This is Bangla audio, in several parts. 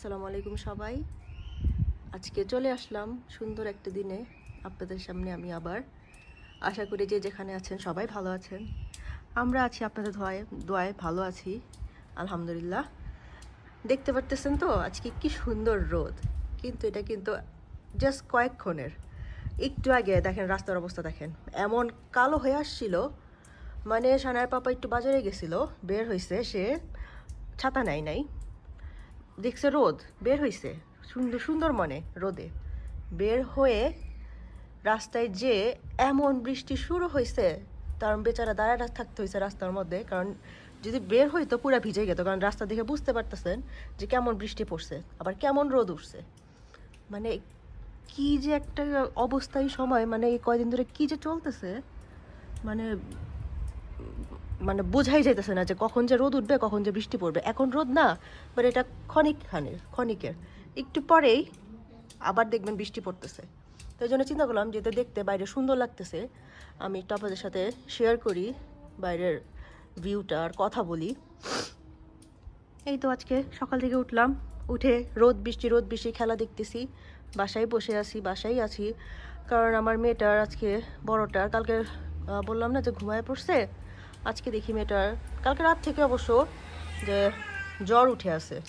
আসসালামু আলাইকুম সবাই। আজকে চলে আসলাম সুন্দর একটা দিনে আপনাদের সামনে আমি আবার। আশা করি যে যেখানে আছেন সবাই ভালো আছেন। আমরা আছি আপনাদের ধোয়ায়, দোয়ায় ভালো আছি, আলহামদুলিল্লাহ। দেখতে পারতেছেন তো, আজকে কি সুন্দর রোদ। কিন্তু এটা কিন্তু জাস্ট কয়েকক্ষণের একটু আগে দেখেন রাস্তার অবস্থা দেখেন। এমন কালো হয়ে আসছিল মানে সানার পাপা একটু বাজারে গেছিল, বের হয়েছে সে ছাতা নেয় নাই। দেখছে রোদ, বের হয়েছে সুন্দর সুন্দর মনে, রোদে। বের হয়ে রাস্তায় যে এমন বৃষ্টি শুরু হয়েছে তার বেচারা দাঁড়ায় থাকতে হয়েছে রাস্তার মধ্যে, কারণ যদি বের হইতো পুরো ভিজে গেত, কারণ রাস্তা দেখে বুঝতে পারতেছেন যে কেমন বৃষ্টি পড়ছে, আবার কেমন রোদ উঠছে। মানে কি যে একটা অবস্থায় সময় মানে এই কয়দিন ধরে কি যে চলতেছে মানে মানে বোঝাই যাইতেছে না যে কখন যে রোদ উঠবে, কখন যে বৃষ্টি পড়বে। এখন রোদ না বাট এটা ক্ষণিক খানের ক্ষণিকের। একটু পরেই আবার দেখবেন বৃষ্টি পড়তেছে। তো জন্য চিন্তা করলাম যে এটা দেখতে বাইরে সুন্দর লাগতেছে। আমি একটু আপনাদের সাথে শেয়ার করি, বাইরের ভিউটা আর কথা বলি। এই তো আজকে সকাল থেকে উঠলাম। উঠে রোদ বৃষ্টি রোদ বৃষ্টি খেলা দেখতেছি। বাসায় বসে আছি, বাসায় আছি। কারণ আমার মেয়েটার আজকে বড়টার কালকে বললাম না যে ঘুমায় পড়ছে? আজকে দেখি মেয়েটার। কালকে রাত থেকে অবশ্য যে জ্বর উঠে আছে।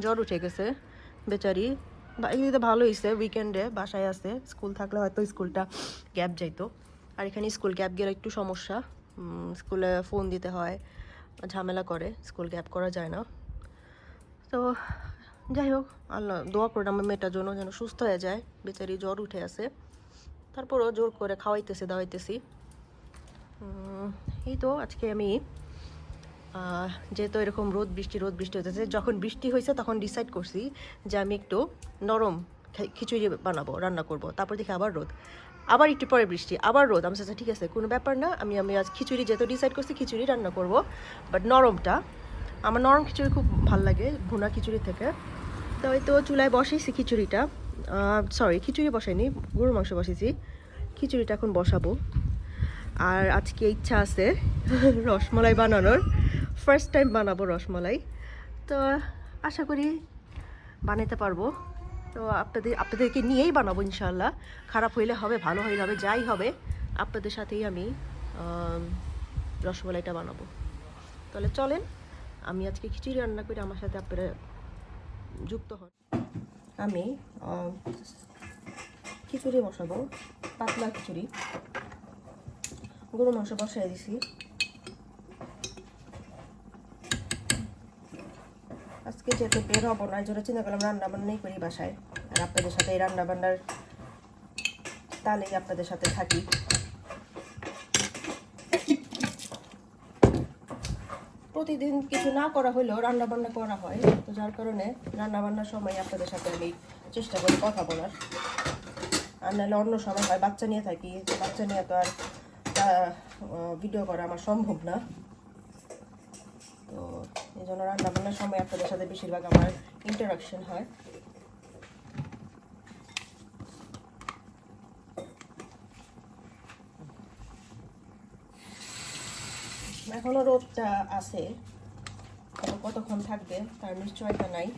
জ্বর উঠে গেছে, বেচারি। এমনিতে ভালো হয়েছে উইকেন্ডে বাসায় আছে। স্কুল থাকলে হয়তো স্কুলটা গ্যাপ যাইতো। আর এখানে স্কুল গ্যাপ গেলে একটু সমস্যা। স্কুলে ফোন দিতে হয়, ঝামেলা করে। স্কুল গ্যাপ করা যায় না। তো যাই হোক, আল্লাহ দোয়া করে আমার মেয়েটার জন্য যেন সুস্থ হয়ে যায়। বেচারি জ্বর উঠে আছে। তারপরও জোর করে খাওয়াইতেছে, দাওয়াইতেছি। এই তো আজকে আমি যেহেতু এরকম রোদ বৃষ্টি রোদ বৃষ্টি হতেছে যখন বৃষ্টি হয়েছে তখন ডিসাইড করছি যে আমি একটু নরম খিচুড়ি বানাবো, রান্না করব। তারপর দেখি আবার রোদ। আবার একটু পরে বৃষ্টি, আবার রোদ। আমি ঠিক আছে, কোনো ব্যাপার না। আমি আমি আজ খিচুড়ি যেহেতু ডিসাইড করছি, খিচুড়ি রান্না করব। বাট নরমটা, আমার নরম খিচুড়ি খুব ভালো লাগে ভুনা খিচুড়ি থেকে। তো হয়তো চুলায় বসেছি খিচুড়িটা। সরি খিচুড়ি বসাইনি গরু মাংস বসেছি খিচুড়িটা এখন বসাবো। আর আজকে ইচ্ছা আছে রসমালাই বানানোর। ফার্স্ট টাইম বানাবো রসমালাই। তো আশা করি বানাতে পারব। তো আপনাদের, আপনাদেরকে নিয়েই বানাবো ইনশাল্লাহ খারাপ হইলে হবে, ভালো হইলে হবে, যাই হবে, আপনাদের সাথেই আমি রসমালাইটা বানাবো। তাহলে চলেন, আমি আজকে খিচুড়ি রান্না করে আমার সাথে আপনারা যুক্ত হন। আমি, খিচুড়ি বসাবো, পাতলা খিচুড়ি। গরু মাংস বসাই দিছি। আজকে যেহেতু বের হব না জন্য চিন্তা করলাম রান্না বান্নাই করি বাসায়। আর আপনাদের সাথে এই রান্না বান্নার তাহলেই আপনাদের সাথে থাকি। প্রতিদিন কিছু না করা হলেও রান্না বান্না করা হয়, তো যার কারণে রান্না বান্নার সময় আপনাদের সাথে আমি চেষ্টা করি কথা বলার। আর নাহলে অন্য সময় হয়, বাচ্চা নিয়ে থাকি, বাচ্চা নিয়ে তো আর ভিডিও করা আমার সম্ভব না। তো এই জন্য রান্না বান্নার সময় আপনাদের সাথে বেশিরভাগ আমার ইন্টারাকশন হয়। এখনও রোদটা আছে কতক্ষণ থাকবে তার নিশ্চয়তা নাই।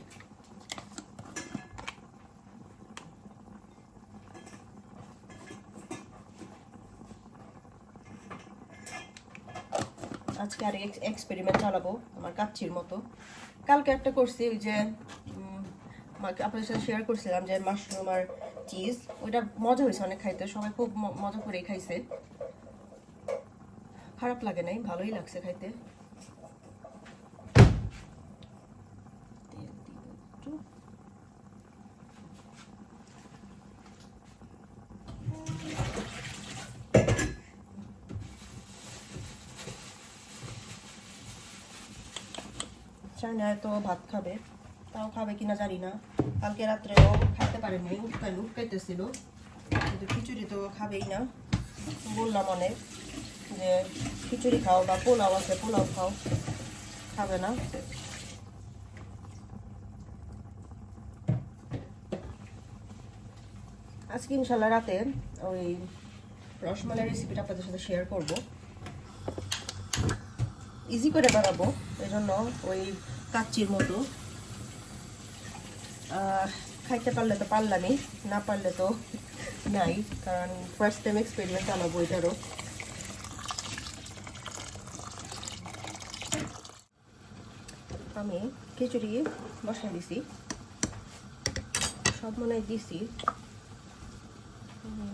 আজকে আর এক্সপেরিমেন্ট চালাবো, আমার কাচ্চির মতো। কালকে একটা করছি, ওই যে আপনাদের সাথে শেয়ার করছিলাম যে মাশরুম আর চিজ ওইটা মজা হয়েছে অনেক খাইতে, সবাই খুব মজা করে খাইছে। খারাপ লাগে নাই, ভালোই লাগছে খাইতে তেল দিব একটু। চায়না তো ভাত খাবে। তাও খাবে কিনা জানি না। কালকে রাত্রেও খাইতে পারেনি উঠকাই উঠকাইতেছিল কিন্তু খিচুড়ি তো খাবেই না। বললাম অনেক যে খিচুড়ি খাও বা পোলাও আছে, পোলাও খাও। খাবে না। আজকে ইনশাল্লাহ রাতে ওই রসমালাই রেসিপিটা আপনাদের সাথে শেয়ার করব। ইজি করে বানাবো। এই জন্য ওই কাচ্চির মতো। খাইতে পারলে তো পারলামই না পারলে তো নাই, কারণ ফার্স্ট টাইম এক্সপেরিমেন্ট চালাবো এটারও। আমি খিচুড়ি বসাই দিছি। সব মনে দিছি।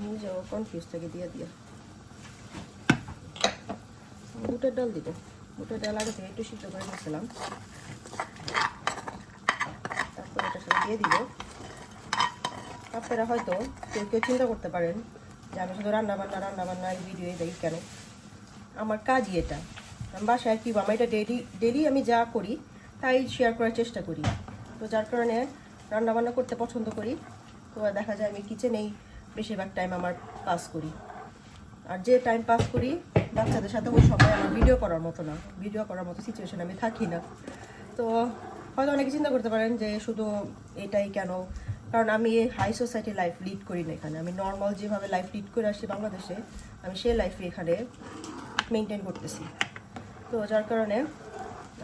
নিজেও কনফিউজ থেকে দিয়ে দিয়া। বুটের ডাল দিব। বুটের ডাল আগে থেকে একটু সিদ্ধ করে নিয়েছিলাম তারপর এটার সাথে দিয়ে দিব। আপনারা হয়তো কেউ কেউ চিন্তা করতে পারেন যে আমি শুধু রান্না বান্না রান্না বান্না এই ভিডিও দেখি কেন? আমার কাজই এটা। আমি বাসায় কী আমার এটা ডেলি ডেলি আমি যা করি তাই শেয়ার করার চেষ্টা করি। তো যার কারণে রান্না বান্না করতে পছন্দ করি। তো দেখা যায় আমি কিচেনেই বেশিরভাগ টাইম আমার পাস করি। আর যে টাইম পাস করি, বাচ্চাদের সাথে ওই সময় আমার ভিডিও করার মতো না। ভিডিও করার মতো সিচুয়েশন আমি থাকি না। তো হয়তো অনেকে চিন্তা করতে পারেন যে শুধু এটাই কেন? কারণ আমি এই হাই সোসাইটি লাইফ লিড করি না এখানে। আমি নর্মাল যেভাবে লাইফ লিড করে আসছি বাংলাদেশে, আমি সেই লাইফে এখানে মেনটেন করতেছি। তো যার কারণে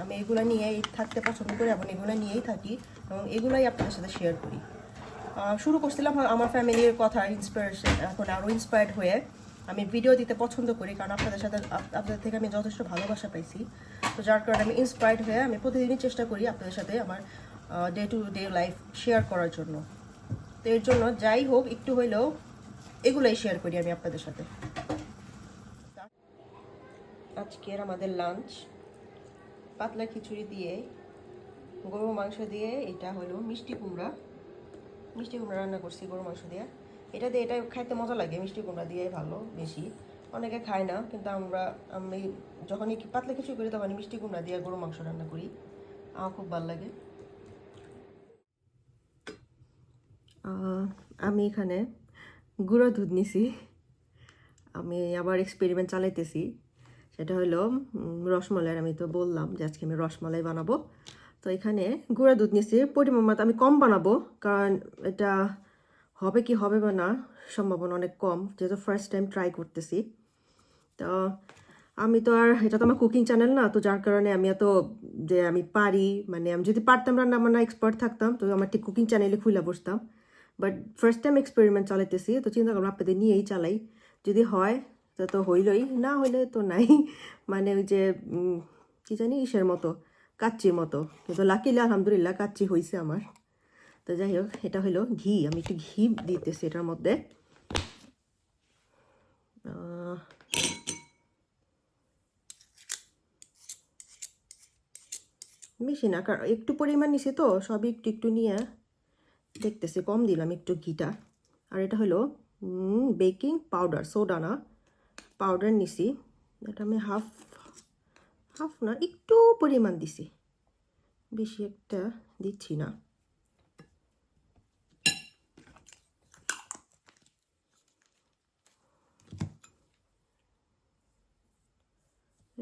আমি এগুলো নিয়েই থাকতে পছন্দ করি এবং এগুলো নিয়েই থাকি এবং এগুলাই আপনাদের সাথে শেয়ার করি। শুরু করছিলাম আমার ফ্যামিলির কথা ইন্সপিরেশন এখন আরও ইন্সপায়ার্ড হয়ে আমি ভিডিও দিতে পছন্দ করি, কারণ আপনাদের সাথে আপনাদের থেকে আমি যথেষ্ট ভালোবাসা পাইছি। তো যার কারণে আমি ইন্সপায়ার্ড হয়ে আমি প্রতিদিনই চেষ্টা করি আপনাদের সাথে আমার day to day life share করার জন্য। তো এর জন্য যাই হোক, একটু হইলেও এগুলোই শেয়ার করি আমি আপনাদের সাথে। আজকের আমাদের লাঞ্চ পাতলা খিচুড়ি দিয়ে গরু মাংস দিয়ে, এটা হলো মিষ্টি কুমড়া। মিষ্টি কুমড়া রান্না করছি গরু মাংস দিয়ে। এটা দিয়ে এটা খাইতে মজা লাগে মিষ্টি কুমড়া দিয়ে ভালো বেশি। অনেকে খায় না কিন্তু আমরা আমি যখনই পাতলা কিছু করি তখন মিষ্টি কুমড়া দিয়ে গরু মাংস রান্না করি। আমার খুব ভালো লাগে। আমি এখানে গুঁড়ো দুধ নিছি। আমি আবার এক্সপেরিমেন্ট চালাইতেছি। সেটা হলো উম, রসমালাইয়ের আমি তো বললাম যে আজকে আমি রসমালাই বানাবো। তো এখানে গুঁড়া দুধ নিয়েছি পরিমাণ মতো আমি কম বানাবো কারণ এটা হবে কি হবে বা না, সম্ভাবনা অনেক কম, যেহেতু ফার্স্ট টাইম ট্রাই করতেছি। তো আমি তো আর, এটা তো আমার কুকিং চ্যানেল না, তো যার কারণে আমি এত যে আমি পারি মানে আমি যদি পারতাম রান্না বান্না এক্সপার্ট থাকতাম, তো আমার ঠিক কুকিং চ্যানেলে খুলে বসতাম। বাট ফার্স্ট টাইম এক্সপেরিমেন্ট চালাইতেছি, তো চিন্তা করলাম আপনাদের নিয়েই চালাই। যদি হয়, তা তো হইলই, না হইলে তো নাই। মানে ওই যে কি জানি, ইসের মতো, কাচ্চির মতো। কিন্তু লাকিলে আলহামদুলিল্লাহ কাচ্চি হয়েছে আমার। তো যাই হোক, এটা হলো ঘি। আমি একটু ঘি দিতেছি এটার মধ্যে। বেশি না কারণ একটু পরিমাণ নিছি তো, সবই একটু একটু নিয়ে দেখতেছি, কম দিলাম একটু ঘিটা। আর এটা হলো বেকিং পাউডার, সোডা না, পাউডার নিছি। এটা আমি হাফ হাফ না, একটু পরিমাণ দিছি। বেশি একটা দিচ্ছি না।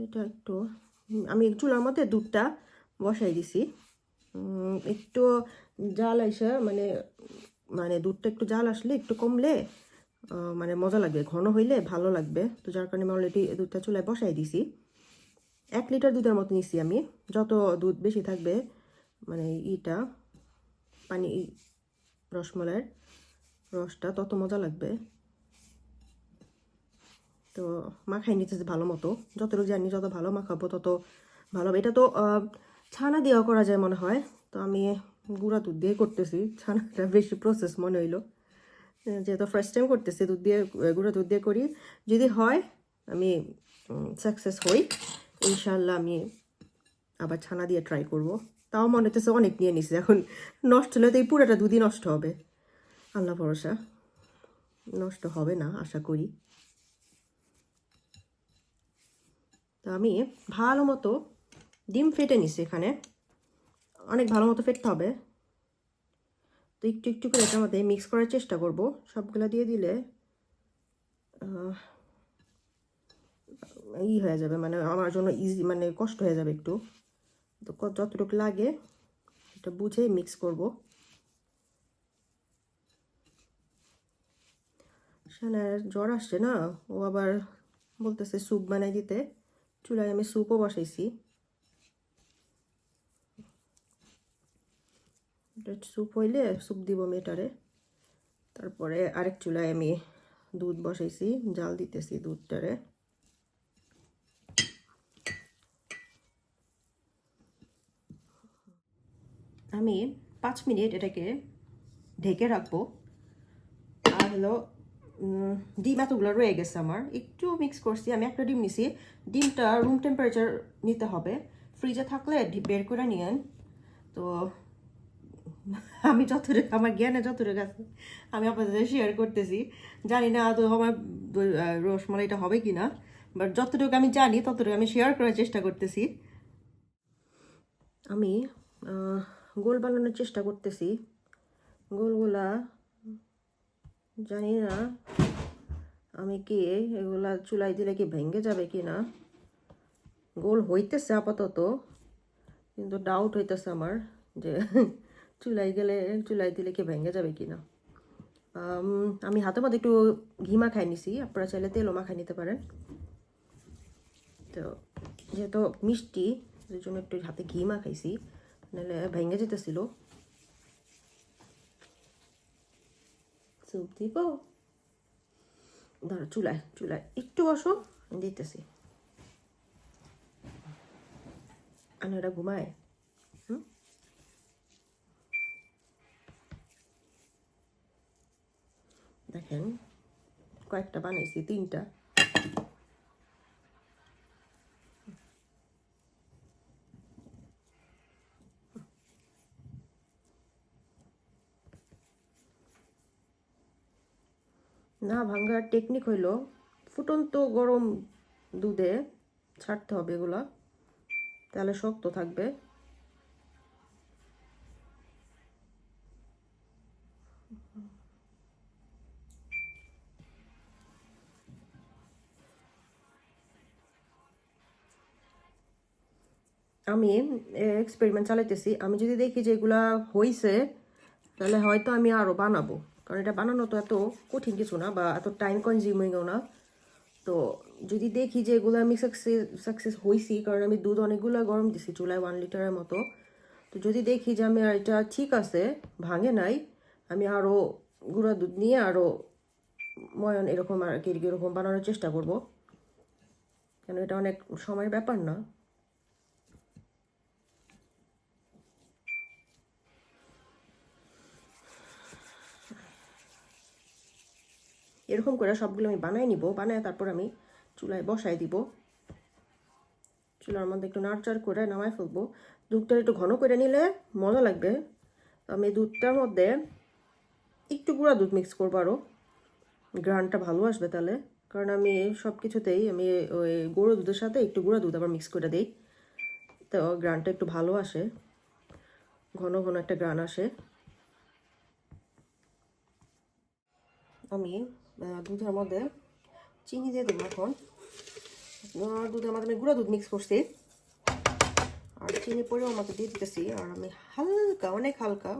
এটা একটু আমি চুলার মধ্যে দুধটা বসাই দিছি। একটু জাল আইসা মানে মানে দুধটা একটু জাল আসলে একটু কমলে মানে মজা লাগবে ঘন হইলে ভালো লাগবে। তো যার কারণে আমি অলরেডি দুধটা চুলায় বসাই দিছি। এক লিটার দুধের মতো নিছি আমি। যত দুধ বেশি থাকবে মানে ইটা, পানি, রসমলাইয়ের রসটা তত মজা লাগবে। তো মাখাই নিতেছে ভালো মতো। যতটুকু জানি যত ভালো মাখাবো তত ভালো। এটা তো ছানা দিয়েও করা যায় মনে হয়। তো আমি গুঁড়া দুধ দিয়ে করতেছি। ছানাটা বেশি প্রসেস মনে হইল। যেহেতু ফার্স্ট টাইম করতেছি, দুধ দিয়ে গুঁড়া দুধ দিয়ে করি। যদি হয়, আমি সাকসেস হই। ইনশাল্লাহ আমি আবার ছানা দিয়ে ট্রাই করব। তাও মনে হতেছে অনেক নিয়ে নিছি। এখন নষ্ট হলে তো এই পুরোটা দুদিন নষ্ট হবে। আল্লাহ ভরসা। নষ্ট হবে না, আশা করি। তো আমি ভালো মতো ডিম ফেটে নিছি এখানে। অনেক ভালো মতো ফেটতে হবে। তো একটু একটু করে এটার মধ্যে মিক্স করার চেষ্টা করব। সবগুলা দিয়ে দিলে ই হয়ে যাবে মানে আমার জন্য ইজি মানে কষ্ট হয়ে যাবে একটু। তো যতটুকু লাগে এটা বুঝে মিক্স করব। শানার জ্বর আসছে না? ও আবার বলতেছে স্যুপ বানাই দিতে। চুলায় আমি স্যুপও বসাইছি। স্যুপ হইলে স্যুপ দিব মেটারে তারপরে আরেক চুলায় আমি দুধ বসাইছি, জাল দিতেছি দুধটারে। আমি পাঁচ মিনিট এটাকে ঢেকে রাখব। আর হলো ডিম এতগুলো রয়ে গেছে আমার। একটু মিক্স করছি, আমি একটা ডিম নিছি। ডিমটা রুম টেম্পারেচার নিতে হবে। ফ্রিজে থাকলে বের করে নিয়েন। তো আমি যতটুকু, আমার জ্ঞানে যতটুকু আছে, আমি আপনাদের শেয়ার করতেছি। জানি না তো আমার রসমালাইটা হবে কি না বাট যতটুকু আমি জানি, ততটুকু আমি শেয়ার করার চেষ্টা করতেছি। আমি গোল বানানোর চেষ্টা করতেছি। গোলগুলা জানি না। আমি কি এগুলা চুলাই দিলে কি ভেঙে যাবে কি না? গোল হইতেছে আপাতত, কিন্তু ডাউট হইতেছে আমার যে চুলাই গেলে, চুলাই দিলে কি ভেঙে যাবে কি না। আমি হাতে মধ্যে একটু ঘি মাখাই নিছি, আপনারা চাইলে তেলও মাখাই নিতে পারেন। তো যেহেতু মিষ্টি সেই জন্য একটু হাতে ঘি মাখাইছি, নাহলে ভেঙে যেতেছিল। স্যুপ দিব দাঁড়া চুলায় চুলায়। একটু বসো দিতেছি। আনারা ঘুমায়? দেখেন কয়েকটা বানাইছি তিনটা। না, ভাঙ্গার টেকনিক হইল ফুটন্ত গরম দুধে ছাড়তে হবে এগুলা, তাহলে শক্ত থাকবে। আমি এক্সপেরিমেন্ট চালাইতেছি। আমি যদি দেখি যে এগুলা হইছে, তাহলে হয়তো আমি আরও বানাবো। কারণ এটা বানানো তো এত কঠিন কিছু না বা এত টাইম কনজিউমিংও না। তো যদি দেখি যে এগুলো আমি সাকসেস সাকসেস হয়েছি কারণ আমি দুধ অনেকগুলো গরম দিছি চুলায় ওয়ান লিটারের মতো, তো যদি দেখি যে আমি আর এটা ঠিক আছে, ভাঙে নাই, আমি আরও গুঁড়া দুধ নিয়ে আরও ময়ন এরকম আর কি এরকম বানানোর চেষ্টা করব। কেন এটা অনেক সময়ের ব্যাপার না। এরকম করে সবগুলো আমি বানাই নিব, বানায় তারপর আমি চুলায় বসাই দিব। চুলার মধ্যে একটু নাড়চাড় করে নামাই ফেলব। দুধটা একটু ঘন করে নিলে মজা লাগবে। তো আমি দুধটার মধ্যে একটু গুঁড়া দুধ মিক্স করব আরও গ্রানটা ভালো আসবে তাহলে। কারণ আমি সব কিছুতেই আমি ওই গুঁড়ো দুধের সাথে একটু গুঁড়া দুধ আবার মিক্স করে দিই। তো গ্রানটা একটু ভালো আসে। ঘন ঘন একটা গ্রান আসে। আমি দুধের মধ্যে চিনি দিয়ে দেবো এখন। দুধের মধ্যে আমি গুঁড়া দুধ মিক্স করছি। আর চিনি পরেও আমাকে দিয়ে দিতেছি। আর আমি হালকা, অনেক হালকা,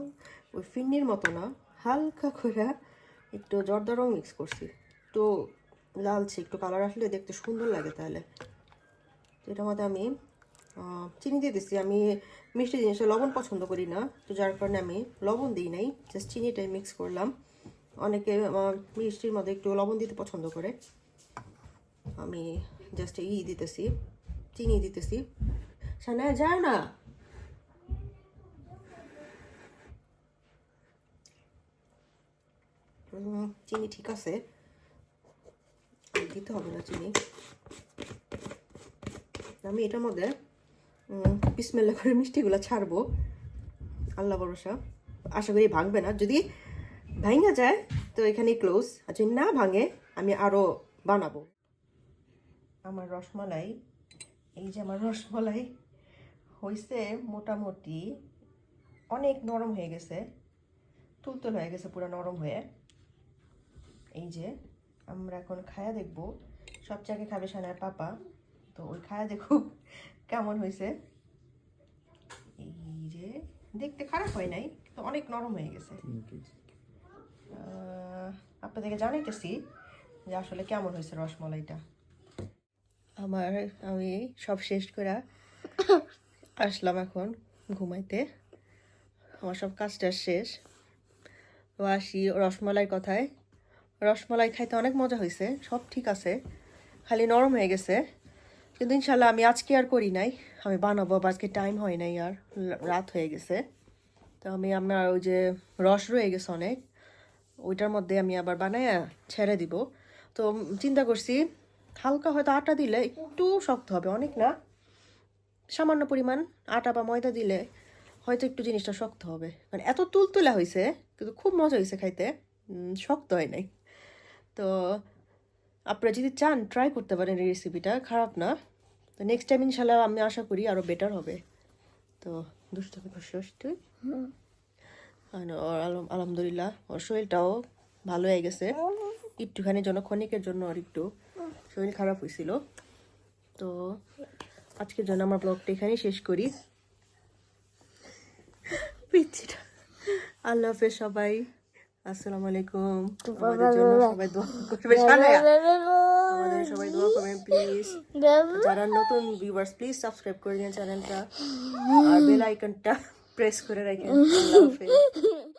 ওই ফিন্নির মতো না, হালকা করে একটু জর্দা রং মিক্স করছি। একটু লালচে, একটু কালার আসলে দেখতে সুন্দর লাগে তাহলে। তো এটার মধ্যে আমি চিনি দিয়ে দিচ্ছি আমি মিষ্টি জিনিসটা লবণ পছন্দ করি না। তো যার কারণে আমি লবণ দিই নাই জাস্ট চিনিটাই মিক্স করলাম। অনেকে মিষ্টির মধ্যে একটু লবণ দিতে পছন্দ করে। আমি জাস্ট ই দিতেছি, চিনি দিতেছি। সানায় যায় না। চিনি ঠিক আছে। দিতে হবে না চিনি। আমি এটার মধ্যে বিসমেল্লা করে মিষ্টিগুলো ছাড়বো। আল্লাহ ভরসা। আশা করি ভাঙবে না। যদি ভাঙা যায়, তো এখানে ক্লোজ আর যদি না ভাঙে, আমি আরও বানাবো। আমার রসমালাই, এই যে আমার রসমালাই হয়েছে মোটামুটি অনেক নরম হয়ে গেছে। তুলতুল হয়ে গেছে, পুরো নরম হয়ে। এই যে, আমরা এখন খায়া দেখব। সব জায়গায় খাবে সানার পাপা, তো ওই খায়া দেখুক কেমন হয়েছে এই যে, দেখতে খারাপ হয় নাই, কিন্তু অনেক নরম হয়ে গেছে। আপনাদেরকে জানাইতেছি যে আসলে কেমন হয়েছে রসমলাইটা? আমার আমি সব শেষ করে আসলাম এখন ঘুমাইতে। আমার সব কাজটা শেষ। তো আসি রসমালাই কথায়। রসমালাই খাইতে অনেক মজা হয়েছে সব ঠিক আছে। খালি নরম হয়ে গেছে। কিন্তু ইনশাল্লাহ আমি আজকে আর করি নাই। আমি বানাবো আজকে টাইম হয় নাই আর রাত হয়ে গেছে। তো আমি আমার ওই যে রস রয়ে গেছে অনেক। ওইটার মধ্যে আমি আবার বানায় ছেড়ে দিব। তো চিন্তা করছি, হালকা হয়তো আটা দিলে একটু শক্ত হবে, অনেক না? সামান্য পরিমাণ আটা বা ময়দা দিলে হয়তো একটু জিনিসটা শক্ত হবে। মানে এত তুলতুলা হয়েছে কিন্তু খুব মজা হয়েছে খাইতে। শক্ত হয় নাই। তো আপনারা যদি চান ট্রাই করতে পারেন এই রেসিপিটা খারাপ না। তো নেক্সট টাইম ইনশাল্লাহ আমি আশা করি আরও বেটার হবে। তো দুষ্টকে খুশি আর ওর আলহামদুলিল্লাহ ওর শরীরটাও ভালো হয়ে গেছে। একটুখানি জন্য ক্ষণিকের জন্য আর একটু শরীর খারাপ হয়েছিল। তো আজকের জন্য আমার ব্লগটা এখানেই শেষ করি। পিচ্ছিটা। আল্লাহ হাফেজ সবাই। আসসালামু আলাইকুম। আমাদের জন্য সবাই দোয়া করবে আমাদের সবাই দোয়া করবেন প্লিজ যারা নতুন ভিউয়ার্স প্লিজ সাবস্ক্রাইব করে দিন চ্যানেলটা। আর বেল আইকনটা প্রেস করে রাখেন